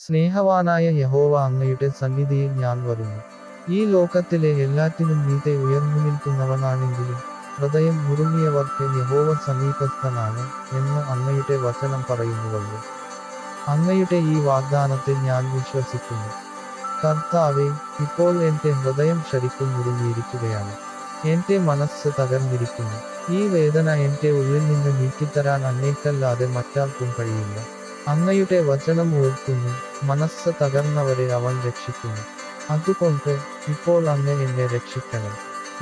സ്നേഹവാനായ യഹോവ അങ്ങയുടെ സന്നിധിയിൽ ഞാൻ വരുന്നു. ഈ ലോകത്തിലെ എല്ലാറ്റിനും നീതെ ഉയർന്നു നിൽക്കുന്നവനാണെങ്കിലും ഹൃദയം മുറുങ്ങിയവർക്ക് യഹോവ സമീപസ്ഥനാണ് എന്ന് അങ്ങയുടെ വചനം പറയുന്നുവല്ലോ. അങ്ങയുടെ ഈ വാഗ്ദാനത്തിൽ ഞാൻ വിശ്വസിക്കുന്നു. കർത്താവെ ഇപ്പോൾ എന്റെ ഹൃദയം ശരിക്കും മുറുങ്ങിയിരിക്കുകയാണ് എന്റെ മനസ്സ് തകർന്നിരിക്കുന്നു. ഈ വേദന എന്റെ ഉള്ളിൽ നിന്ന് നീക്കിത്തരാൻ അങ്ങേക്കല്ലാതെ മറ്റാർക്കും കഴിയില്ല. അങ്ങയുടെ വചനം ഓർക്കുന്നു മനസ്സ് തകർന്നവരെ അവൻ രക്ഷിക്കുന്നു. അതുകൊണ്ട് ഇപ്പോൾ അങ്ങ് എന്നെ രക്ഷിക്കണം.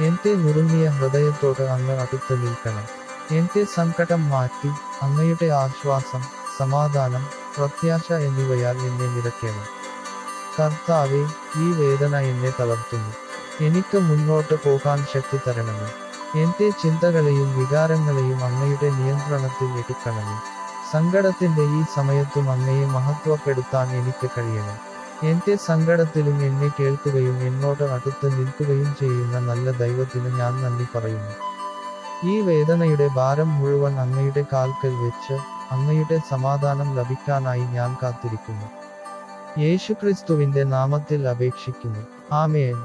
എന്റെ നുറുങ്ങിയ ഹൃദയത്തോട് അങ്ങ് അടുത്ത് നിൽക്കണം. എന്റെ സങ്കടം മാറ്റി അങ്ങയുടെ ആശ്വാസം സമാധാനം പ്രത്യാശ എന്നിവയാൽ എന്നെ നിരക്കണം. കർത്താവെ ഈ വേദന എന്നെ തളർത്തുന്നു. എനിക്ക് മുന്നോട്ട് പോകാൻ ശക്തി തരണമേ എന്റെ ചിന്തകളെയും വികാരങ്ങളെയും അങ്ങയുടെ നിയന്ത്രണത്തിൽ എടുക്കണമേ സങ്കടത്തിന്റെ ഈ സമയത്തും അങ്ങയെ മഹത്വപ്പെടുത്താൻ എനിക്ക് കഴിയണം. എന്റെ സങ്കടത്തിലും എന്നെ കേൾക്കുകയും എന്നോട് അടുത്ത് നിൽക്കുകയും ചെയ്യുന്ന നല്ല ദൈവത്തിന് ഞാൻ നന്ദി പറയുന്നു. ഈ വേദനയുടെ ഭാരം മുഴുവൻ അങ്ങയുടെ കാൽക്കൽ വെച്ച് അങ്ങയുടെ സമാധാനം ലഭിക്കാനായി ഞാൻ കാത്തിരിക്കുന്നു. യേശുക്രിസ്തുവിന്റെ നാമത്തിൽ അപേക്ഷിക്കുന്നു. ആമേൻ.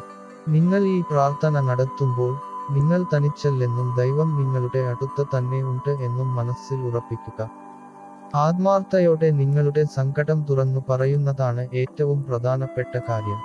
നിങ്ങൾ ഈ പ്രാർത്ഥന നടത്തുമ്പോൾ നിങ്ങൾ തനിച്ചല്ലെന്നും ദൈവം നിങ്ങളുടെ അടുത്ത് തന്നെ ഉണ്ട് എന്നും മനസ്സിൽ ഉറപ്പിക്കുക. ആത്മാർത്ഥയോടെ നിങ്ങളുടെ സങ്കടം തുറന്നു പറയുന്നതാണ് ഏറ്റവും പ്രധാനപ്പെട്ട കാര്യം.